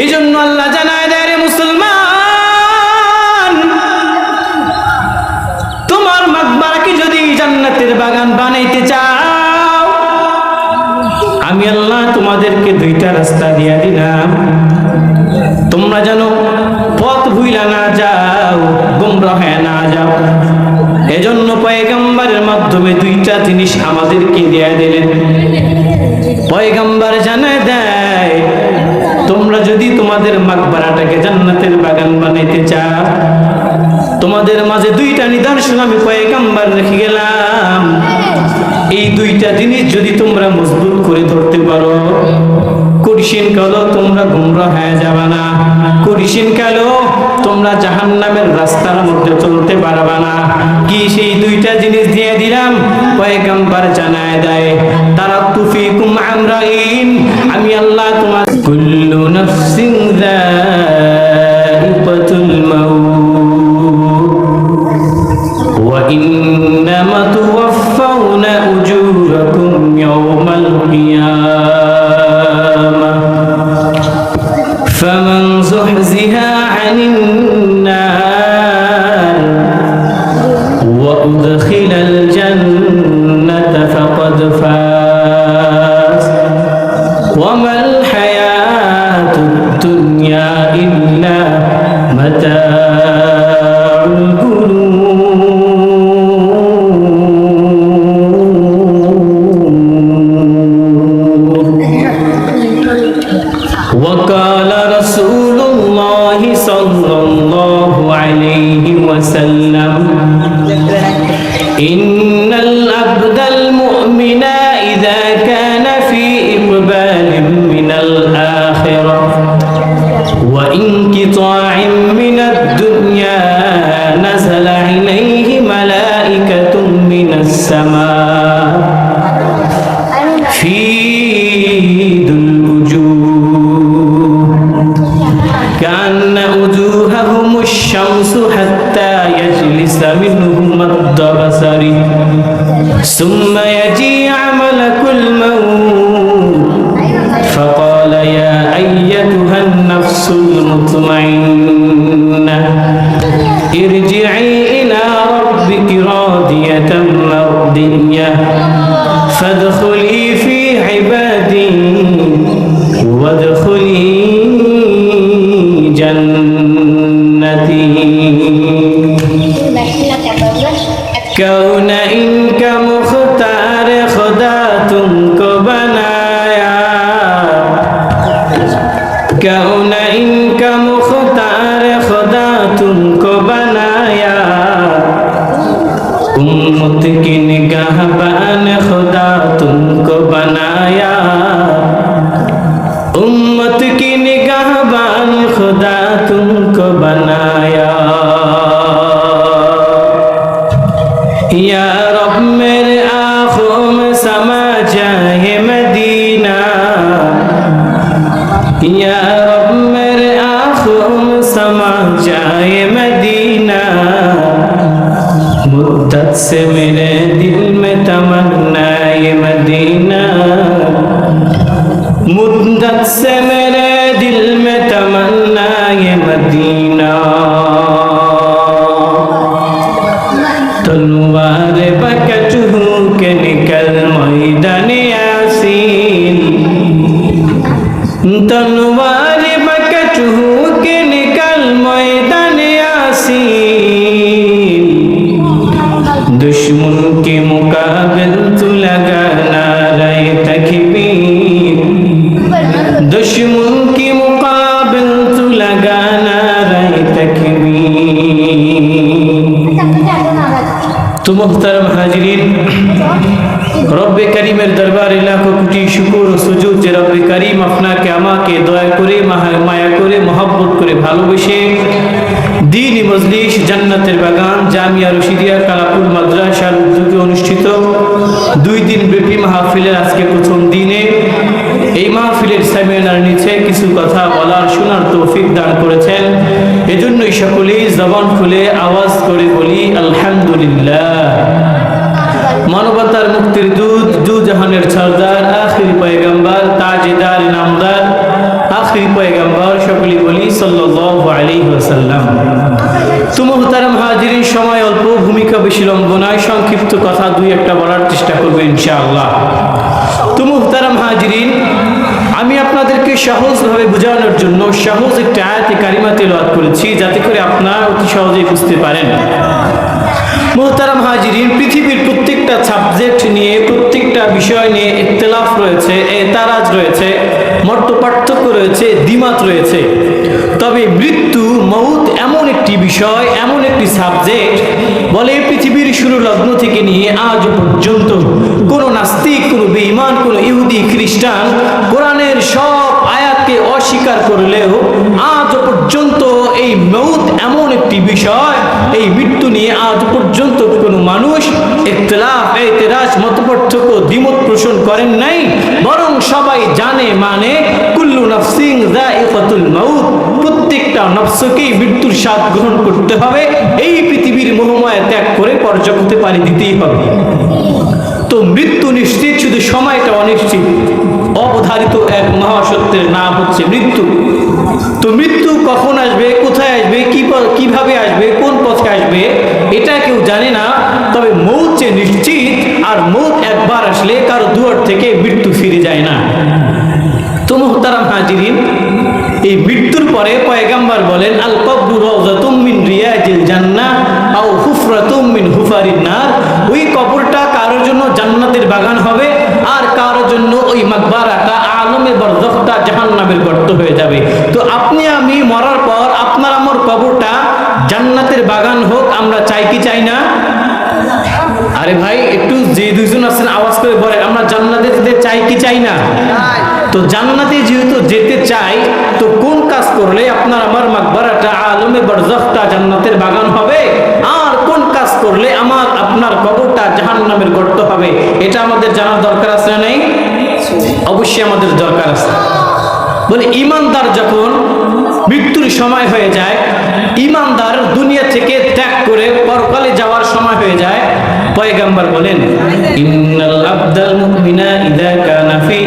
এই জন্য আল্লাহ জানায় দেয় রে মুসলমান, তোমার মাকবারাকে যদি জান্নাতের বাগান বানাইতে চাও, আমি আল্লাহ তোমাদেরকে দুইটা রাস্তা দিয়া তোমাদের মাকবারাটাকে জান্নাতের বাগান বানাইতে চা তোমাদের মাঝে দুইটা নিদর্শন আমি কয়েক আম্বার রেখে গেলাম। এই দুইটা জিনিস যদি তোমরা মজবুত করে ধরতে পারো কুরিশিন কালো, তোমরা গুমরা হয়ে যাবে না। কুরিশিন কালো, তোমরা জাহান্নামের রাস্তার মধ্যে চলতে পারবে না। কি সেই দুইটা জিনিস দিয়ে দিলাম? পয়গম্বর জানায় দেয়, তারা তুফিকুম আমরাইন, আমি আল্লাহ তোমার কুল্লু নাফসিন وأدخل وانقطاع من الدنيا মোহতারম হাজিরিন, রব্বে করিমের দরবারে লাখো কোটি শুকুর ও সুজুদ যে রব্বে করিম আপনাকে, আমাকে দয়া করে মায়া করে, মহব্বত করে ভালোবেসে দিন মজলিস, জান্নাতের বাগান, জামিয়া রশিদিয়া, কালাপুর মাদ্রাসার উদ্যোগে অনুষ্ঠিত দুই দিন ব্যাপী মাহফিলের আজকে প্রথম দিনে এই মাহফিলের সেমিনার নিচে কিছু কথা বলার, শোনার তৌফিক দান করেছেন। এজন্যই সকলেই জবান খুলে আওয়াজ করে বলি মানবতার মুক্তির দূত, দু জাহানের সর্দার, আখির পয়গম্বর, তাজেদার নামদার, আখরি পয়গাম্বর সকলেই বলি ওয়াসাল্লাম। তো মুহতারাম সময় অল্প, ভূমিকা সংক্ষিপ্ত কথা দুই একটা বলার চেষ্টা করব ইনশাআল্লাহ। হাজিরিন, আমি আপনাদেরকে সহজভাবে বোঝানোর জন্য সহজ একটা আয়াতে করেছি, যাতে করে আপনারা অতি সহজেই বুঝতে পারেন। মোহতারাম হাজিরিন, পৃথিবীর প্রত্যেকটা সাবজেক্ট নিয়ে, প্রত্যেকটা বিষয় নিয়ে ইখতলাফ রয়েছে, এতারাজ রয়েছে মর্ত পার্থক্য রয়েছে, দ্বিমত রয়েছে। তবে মৃত্যু, মৌত এমন একটি বিষয়, এমন একটি সাবজেক্ট বলে পৃথিবীর শুরু লগ্ন থেকে নিয়ে আজ পর্যন্ত কোনো নাস্তিক, কোনো বেঈমান, কোনো ইহুদি, খ্রিস্টান, কোরআনের সব আয়াতকে অস্বীকার করলেও আজ পর্যন্ত এই মৌত এমন একটি বিষয়, এই মৃত্যু নিয়ে আজ পর্যন্ত কোনো মানুষ ইখতলাফ এতেরাজ দ্বিমত পোষণ করেন নাই। বরং সবাই জানে মানে কুল্লু নফসিং মাউত প্রত্যেকটা নফসকেই মৃত্যুর স্বাদ গ্রহণ করতে হবে। এই পৃথিবীর মোহময় ত্যাগ করে পরজগতে পানি দিতেই হবে। তো মৃত্যু নিশ্চিত, শুধু সময়টা অনিশ্চিত। অবধারিত এক মহাসত্যের নাম হচ্ছে মৃত্যু। তো মৃত্যু কখন আসবে, কোথায় আসবে, কি কীভাবে আসবে, কোন পথে আসবে, এটা কেউ জানে না। তবে মৌত যে নিশ্চিত, আর মৌত একবার আসলে কারও দুয়ার থেকে মৃত্যু ফিরে যায় না। তো মুহতারাম হাজিরিন, এই মৃত্যুর পরে পয়গাম্বার বলেন আল কবরু রাউযাতুম মিন রিয়াজিল জান্নাহ আও হুফরাতুম মিন হুফারিন নার। ওই কবরটা কারোর জন্য জান্নাতের বাগান হবে কারোর জন্য ওই মাকবারাটা আলমে বরজখটা জাহান্নামের গর্ত হয়ে যাবে। তো আপনি আমি মরার পর আপনার আমার কবরটা জান্নাতের বাগান হোক, আমরা চাই কি চাই না? আরে ভাই, একটু যে দুইজন আছেন, আওয়াজ করে বলে আমরা জান্নাতে যেতে চাই কি চাই না? তো জান্নাতে যেহেতু যেতে চাই, তো কোন কাজ করলে আপনার আমার মাকবারাটা আলমে বরজখটা জান্নাতের বাগান হবে? আর কোন কাজ করলে আমার, আপনার কবরটা জাহান্নামের গর্ত হবে। এটা আমাদের জানার দরকার আছে না নেই? অবশ্যই আমাদের দরকার আছে। বলে, ইমানদার যখন মৃত্যুর সময় হয়ে যায়, ইমানদার দুনিয়া থেকে ত্যাগ করে পরকালে যাওয়ার সময় হয়ে যায়, পয়গাম্বর বলেন, ইন্নাল আবদাল মুমিনা ইদা কানা ফি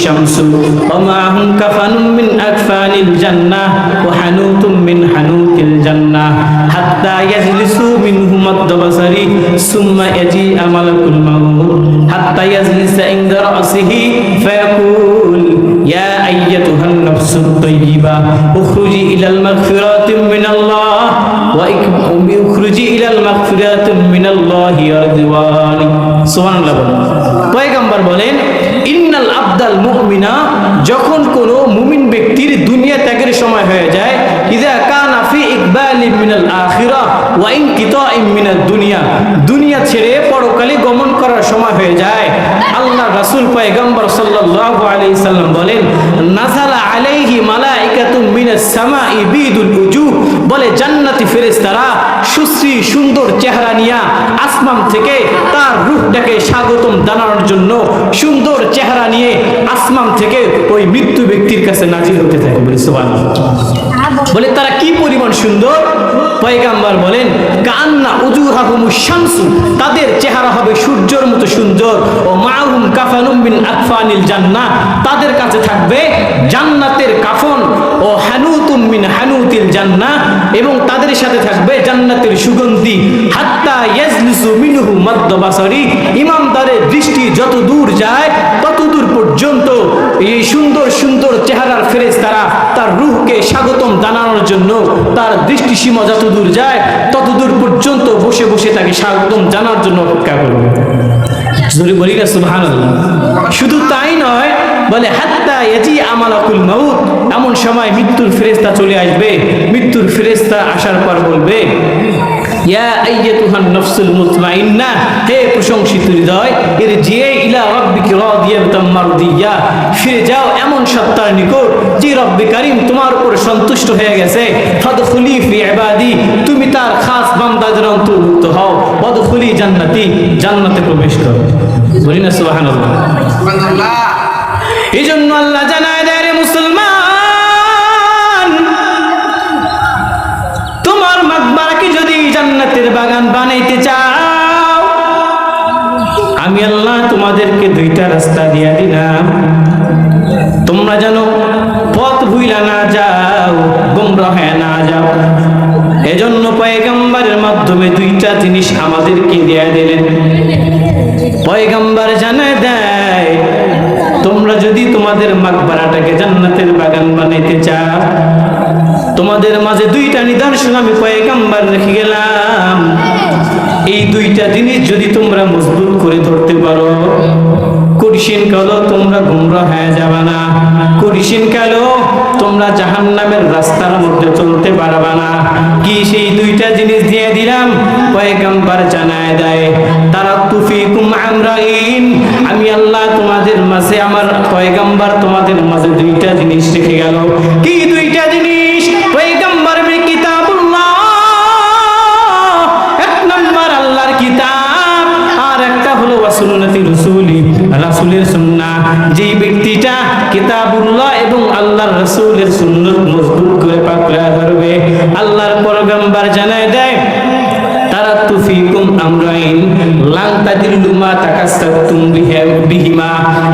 الشمس ومعهم كفن من أكفان الجنة وحنوت من حنوت الجنة حتى يجلسوا منه مد بصري ثم يجيء ملك الموت حتى يجلس عند رأسه فيقول يا أيتها النفس الطيبة اخرجي إلى المغفرة من الله واخرجي إلى المغفرة من الله ورضوان سبحان الله পয়গম্বর বলেন আবদাল মুমিনা, যখন কোনো মুমিন ব্যক্তির দুনিয়া ত্যাগের সময় হয়ে যায়, ইদা কানাফি ইকবালি মিনাল আখিরা ওয়া ইনকিতাইম মিনাদ দুনিয়া। দুনিয়া ছেড়ে পরকালে গমন করার সময় হয়ে যায়। আল্লাহ রাসূল পয়গম্বর সাল্লাল্লাহু আলাইহি সাল্লাম বলেন, নাযালা আলাইহি মালাইকাতুম মিনাস সামাই বিদুল উজুহ। বলে, জান্নাতি ফেরেশতারা সুশ্রী, সুন্দর চেহারা নিয়া আসমান থেকে তার রূপটাকে স্বাগতম জানানোর জন্য সুন্দর চেহারা নিয়ে আসমান থেকে ওই মৃত্যু ব্যক্তির কাছে নাজির হতে থাকে বলে সুবহানাল্লাহ। বলে, তারা কি পরিমাণ সুন্দর? পয়গাম্বার বলেন কান্না উজুহাহুম শামসু, তাদের চেহারা হবে সূর্যের মতো সুন্দর, ও মাহুম কাফানুম বিন আকফানিল জান্নাহ, তাদের কাছে থাকবে জান্নাতের কাফন, ও হানুতুম মিন হানুতিল জান্নাহ, এবং তাদের সাথে থাকবে জান্নাতের সুগন্ধি, হাত্তা ইয়াজলিসু মিনহু মাদ্দ বাসারি ইমামদারের দৃষ্টি যত দূর যায়, তত পর্যন্ত এই সুন্দর সুন্দর চেহারার ফেরেজ তারা তার রূহকে স্বাগতম জানানোর জন্য তার দৃষ্টি সীমা যত দূর যায় তত দূর পর্যন্ত বসে বসে তাকে স্বাগতম জানার জন্য অপেক্ষা করবে। শুধু তাই নয়, বলে, হাত্তা এমন সময় মৃত্যুর ফেরেশতা চলে আসবে। মৃত্যুর ফেরেশতা আসার পর বলবে ইয়া আইয়াতুহান নাফসুল মুতমাইন্না হে প্রশংসিত হৃদয় এর যে ইলা রাব্বিকি রাদিয়াতাম মারদিয়া ফিরে যাও এমন সত্তার নিকট যে রব্বে কারীম তোমার উপর সন্তুষ্ট হয়ে গেছে। ফাদখুলি ফি ইবাদি তুমি তার খাস বান্দাদের অন্তর্ভুক্ত হও। ওয়াদখুলি জান্নাতি জান্নাতে প্রবেশ করো। বলি না সুবহানাল্লাহ। এই জন্য আল্লাহ জানায় বানাইতে চাও? আমি আল্লাহ তোমাদেরকে দুইটা রাস্তা দিয়া দিলাম। তোমরা যেন পথ ভুইলা না যাও গুমরা গুমরাহে না যাও। এজন্য পয়গাম্বারের মাধ্যমে দুইটা জিনিস আমাদেরকে দিয়া দিলেন। পয়গাম্বার জানায় দেয়, তোমরা যদি তোমাদের মাকবারাটাকে জান্নাতের বাগান বানাইতে চাও, তোমাদের মাঝে দুইটা নিদর্শন আমি পয়গাম্বার রেখে গেলাম। এই দুইটা জিনিস যদি তোমরা মজবুত করে ধরতে পারো। কুরিশিন কালো, তোমরা গুমরা হয়ে যাবে না। কুরিশিন কালো, তোমরা জাহান নামের রাস্তার মধ্যে চলতে পারবে না। কি সেই দুইটা জিনিস দিয়ে দিলাম? পয়গম্বর জানায় দেয়, তারা তুফিকুম আমরাইন। আমি আল্লাহ তোমাদের মাঝে, আমার পয়গম্বর তোমাদের মাঝে দুইটা জিনিস রেখে গেল। কি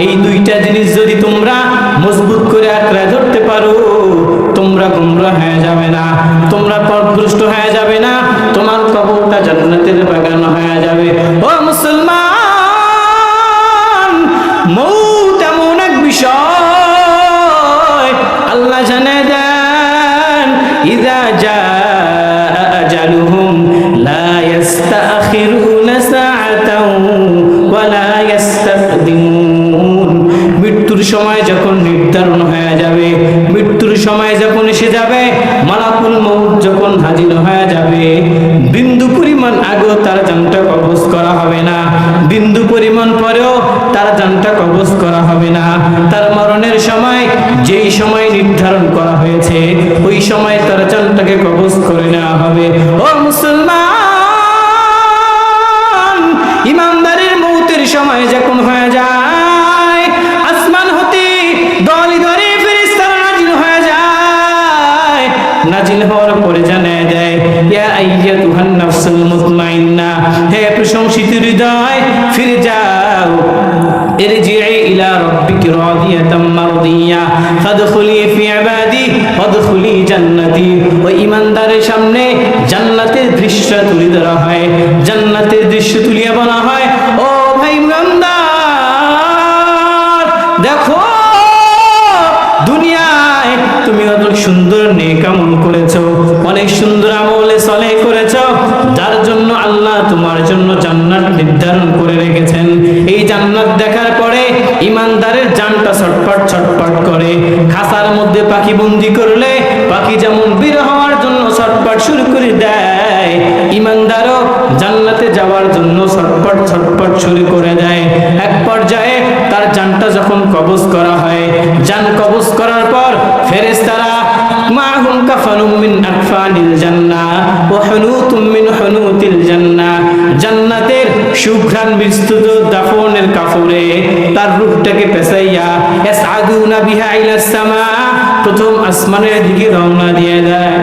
এই দুইটা জিনিস যদি তোমরা মজবুত করে আঁকড়ে ধরতে পারো, তোমরা গুমরা হয়ে যাবে না, তোমরা পথভ্রষ্ট হয়ে যাবে না, তোমার কবরটা জান্নাতের বাগান হয়ে যাবে। ও সময় যখন নির্ধারণ হয়ে যাবে, মৃত্যুর সময় যখন এসে যাবে, মালাকুল মৌত যখন হাজির হয়ে যাবে, বিন্দু পরিমাণ আগেও তার জানটা কবজ করা হবে না। বিন্দু পরিমাণ পরেও তার জানটা কবজ করা হবে না। তার মরণের সময় যেই সময় নির্ধারণ করা হয়েছে, ওই সময় তার জানটাকে কবজ করে নেওয়া হবে। ও মুসলমান দেখো, দুনিয়ায় তুমি অত সুন্দর নেক আমল করেছ, অনেক সুন্দর আমলে সলে করেছ, যার জন্য আল্লাহ তোমার জন্য জান্নাত নির্ধারণ করে রেখেছেন। এই জান্নাত দেখার পরে ইমানদারের জানটা ছটপট ছটপট করে, খাসার মধ্যে পাখি বন্দি করলে পাখি যেমন বের হওয়ার জন্য ছটপট শুরু করে দেয়, ইমানদারও জান্নাতে যাওয়ার জন্য ছটপট ছটপট শুরু করে যখন কবজ করা হয়। জান কবজ করার পর ফেরেশতারা, মাহুম কাফানুম আকফানিল জান্নাহ ওয়া হুনুতুম হুনুতিল জান্নাহ জান্নাতের সুঘ্রাণ বিস্তৃত দাফনের কাফরে তার রূপটাকে পেছাইয়া ইয়াসআদুনা বিহা প্রথম আসমানের দিকে রওনা দিয়ে দেয়।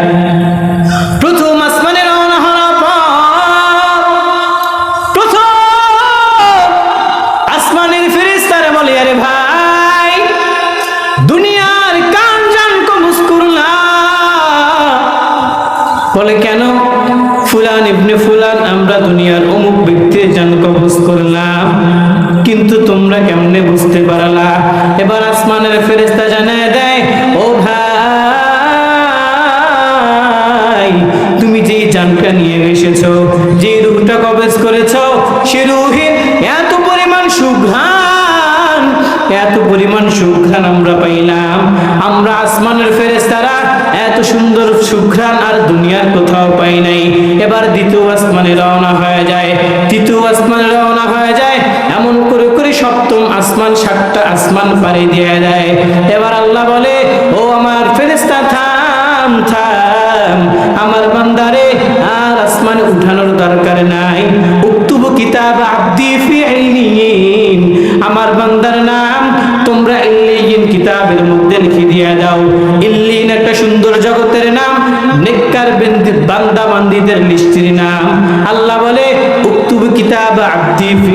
আসমান পাড়ি দিয়ে দেয়। এবার আল্লাহ বলে, ও আমার ফেরেশতা, থাম থাম। আমার বান্দারে আর আসমানে উঠানোর দরকার নাই। কিতাব আব্দি আমার বান্দার নাম তোমরা ইল্লিয়িন কিতাবের মধ্যে লিখে দিয়ে দাও। ইল্লিয়িন একটা সুন্দর জগতের নাম, নেককার বান্দা বান্দিদের লিস্টির নাম। আল্লাহ বলে, উক্তুবু কিতাব আব্দি ফি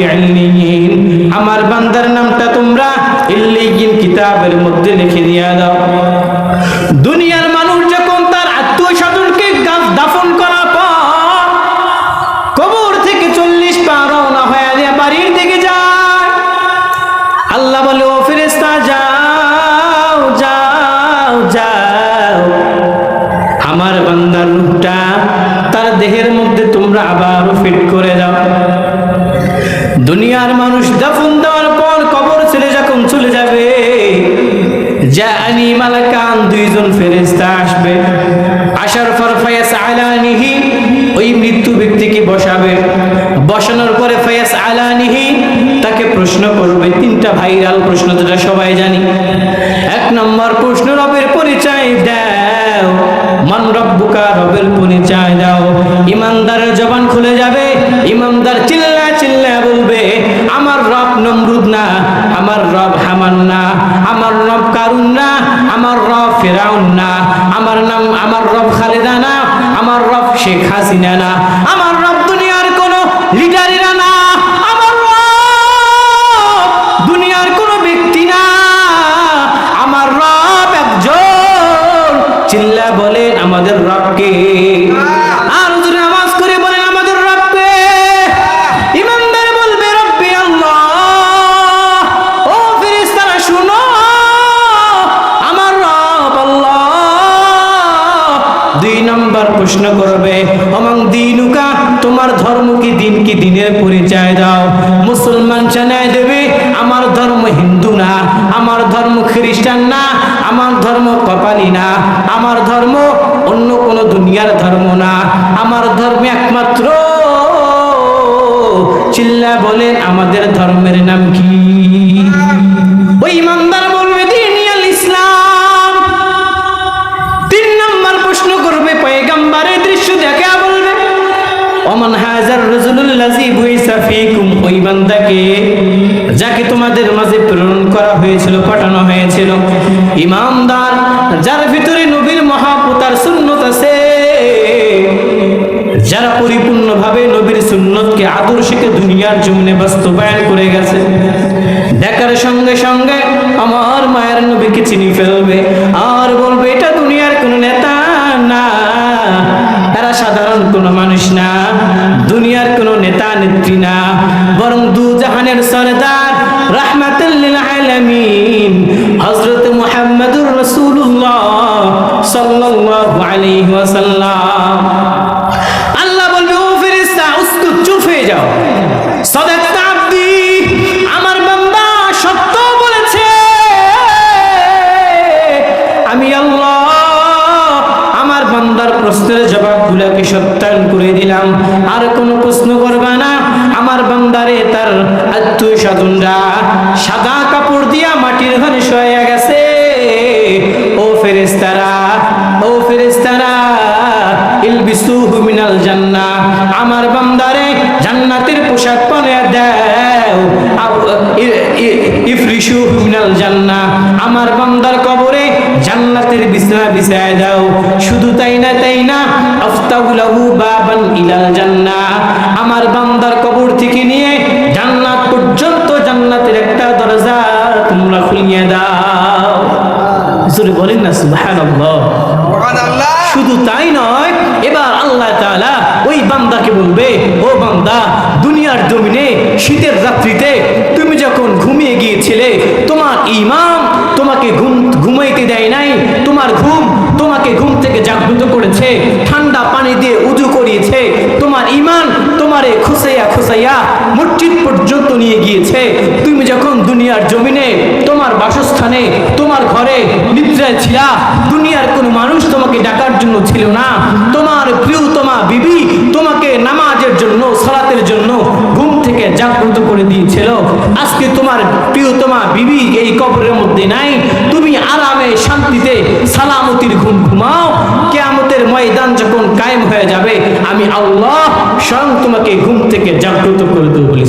দুনিয়ার মানুষ দাফন দেওয়ার পর কবর ছেলে যখন চলে যাবে, জানি মালাকান দুইজন ফেরেস্তা আসবে। আসার পর ফায়াস আলানিহি, ওই মৃত্যু ব্যক্তিকে বসাবে? বসানোর পরে ফায়াস আলানিহি তাকে প্রশ্ন করবে, তিনটা ভাইরাল প্রশ্ন যেটা সবাই জানি। ফেরাউন না আমার নাম আমার রব খালেদা না, আমার রব শেখ হাসিনা না, আমার রব দুনিয়ার কোন লিডারেরা না, আমার রব দুনিয়ার কোন ব্যক্তি না, আমার রব একজন, চিল্লা বলেন আমাদের রবকে দিন দিনের পরিচয় দাও? মুসলমান জানায় দেবে, আমার ধর্ম হিন্দু না, আমার ধর্ম খ্রিস্টান না, আমার ধর্ম কপালি না, আমার ধর্ম অন্য কোনো দুনিয়ার ধর্ম না, আমার ধর্ম একমাত্র। চিল্লা বলেন, আমাদের ধর্মের নাম কি? ওই বান্দাকে যাকে তোমাদের মাঝে প্রেরণ করা হয়েছিল, পাঠানো হয়েছিল। ইমামদার, যার ভিতরে নবীর মহাপুতার সুন্নত আছে, যারা পরিপূর্ণভাবে নবীর সুন্নতকে আদর্শকে দুনিয়ার জমিনে বাস্তবায়ন করে গেছে। দেখার সঙ্গে সঙ্গে আমার মায়ের নবীকে চিনি ফেলবে। আলাইহি ওয়াসাল্লাম আল্লাহ বলবে, ও ফেরেশতা উসকুত চুপ হয়ে যাও। আমার করে দিলাম? আর কোনো প্রশ্ন করবা না। আমার বান্দারে তার আত্মীয় স্বজনরা সাদা কাপড় দিয়া মাটির ঘরে শোয়া জান্নাতের পোশাক পরে দাও। আও- ই- ই- ইফরিশুহু মিনাল জান্নাহ আমার বান্দার কবরে জান্নাতের বিছানা বিছায় দাও। শুধু তাই না তাই না আফতাহুলাহু বাবান ইলাল জান্নাহ আমার বান্দার কবর থেকে নিয়ে জান্নাত পর্যন্ত জান্নাতের একটা দরজা তোমরা খুলিয়ে দাও। জোরে বলেন না সুবহানাল্লাহ। শুধু তাই নয় এবার আল্লাহ তালা ওই বান্দাকে বলবে, ও বান্দা, দুনিয়ার জমিনে শীতের রাত্রিতে তুমি যখন ঘুমিয়ে গিয়েছিলে, তোমার ইমাম তোমাকে ঘুম, ঘুমাইতে দেয় নাই, তোমার ঘুম তোমাকে ঘুম থেকে জাগ্রত করেছে, ঠান্ডা পানি দিয়ে উজু করিয়েছে, তোমার ইমান তোমারে খুসাইয়া খুসাইয়া পর্যন্ত নিয়ে গিয়েছে। তুমি যখন দুনিয়ার জমিনে, তোমার বাসস্থানে, তোমার ঘরে নিদ্রায় ছিলা, দুনিয়ার কোনো মানুষ তোমাকে ডাকার জন্য ছিল না। তোমার প্রিয়তমা বিবি তোমাকে নামাজের জন্য, সালাতের জন্য ঘুম জাগ্রত করে দিয়েছিল। আজকে তোমার প্রিয়তমা বিবি এই কবরের মধ্যে নাই। তুমি আরামে শান্তিতে সালামতির ঘুম ঘুমাও। কেয়ামতের ময়দান যখন কায়েম হয়ে যাবে, আমি আল্লাহ স্বয়ং তোমাকে ঘুম থেকে জাগ্রত করে দেবো বলি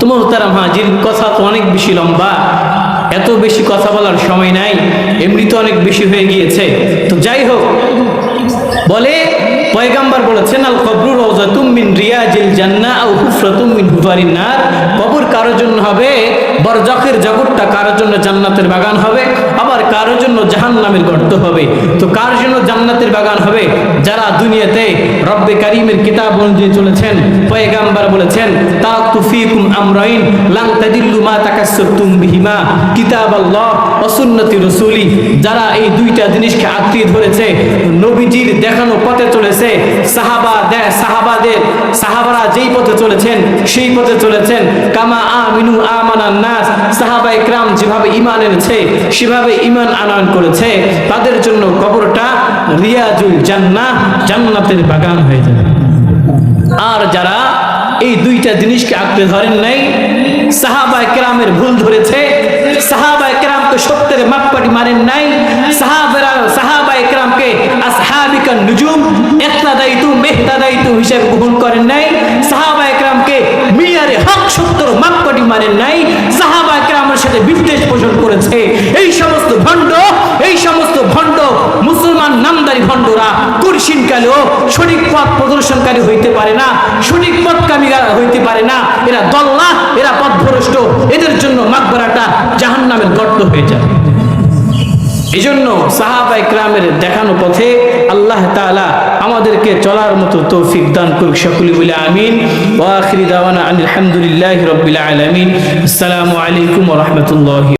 তোমার তারা হাজির, কথা তো অনেক বেশি লম্বা। এত বেশি কথা বলার সময় নাই এমনি তো অনেক বেশি হয়ে গিয়েছে। তো যাই হোক, বলে পয়গাম্বার বলেছেন, আল কবরু রওজাতুম মিন রিয়াজিল জান্নাহ আও হুফরাতুম মিন হুফারিন নার। কবর কারোর জন্য হবে? বরজখের জগৎটা কারোর জন্য জান্নাতের বাগান হবে? আবার কারোর জন্য জাহান্নামের গর্ত হবে? তো কার জন্য জান্নাতের বাগান হবে? যারা দুনিয়াতে রব্বে কারিমের কিতাব অনুযায়ী চলেছেন, পয়গাম্বার বলেছেন তারাকতু ফীকুম আমরাইন লান তাদিল্লু মা তাকাসসাবতুম বিহিমা। কিতাব আল্লাহ ওয়া সুন্নতি রাসূলি যারা এই দুইটা জিনিসকে আঁকড়ে ধরেছে, নবীজির দেখানো পথে চলেছে সাহাবা দে- সাহাবাদের, সাহাবারা যেই পথে চলেছেন, সেই পথে চলেছেন। কামা আমিনু আমানান নাস, সাহাবা ইকরাম যেভাবে ঈমান এনেছে, সেভাবে ঈমান আনয়ন করেছে, তাদের জন্য কবরটা রিয়াজুল জান্নাহ, জান্নাতের বাগান হয়ে যাবে। আর যারা এই দুইটা জিনিসকে আঁকড়ে ধরেন নাই, সাহাবা কেরামের ভুল ধরেছে, সাহাবা কেরামকে সত্যের মাপকাঠি মারেন নাই, সাহাবেরা, সাহাবা কেরামকে আসহাবিকা নুজুম একতাদাইতু মেহতাদাইতু হিসেবে গ্রহণ করেন নাই, সাহাবা কেরামকে মিয়ারে হক সত্যর মাপকাঠি মারেন নাই, সাহাবা কেরামের সাথে বিদ্বেষ পোষণ করেছে। এই সমস্ত ভণ্ড, এই সমস্ত ভণ্ড, মুসলমান নামদারি ভণ্ডরা কুরসিন কালেও সঠিক পথ প্রদর্শনকারী হইতে পারে না, সঠিক পথকামী হইতে পারে না, এরা দল্লা এরা পথভ্রষ্ট, এদের জন্য মাকবরাটা জাহান নামের গর্ত হয়ে যায়। এই জন্য সাহাবা ইকরামের দেখানো পথে আল্লাহ তাআলা আমাদেরকে চলার মতো তৌফিক দান করুক সকলে বলে আমিন। ওয়া আখিরি দাওয়ানা আলহামদুলিল্লাহি রাব্বিল আলামিন। আসসালামু আলাইকুম রাহমাতুল্লাহি।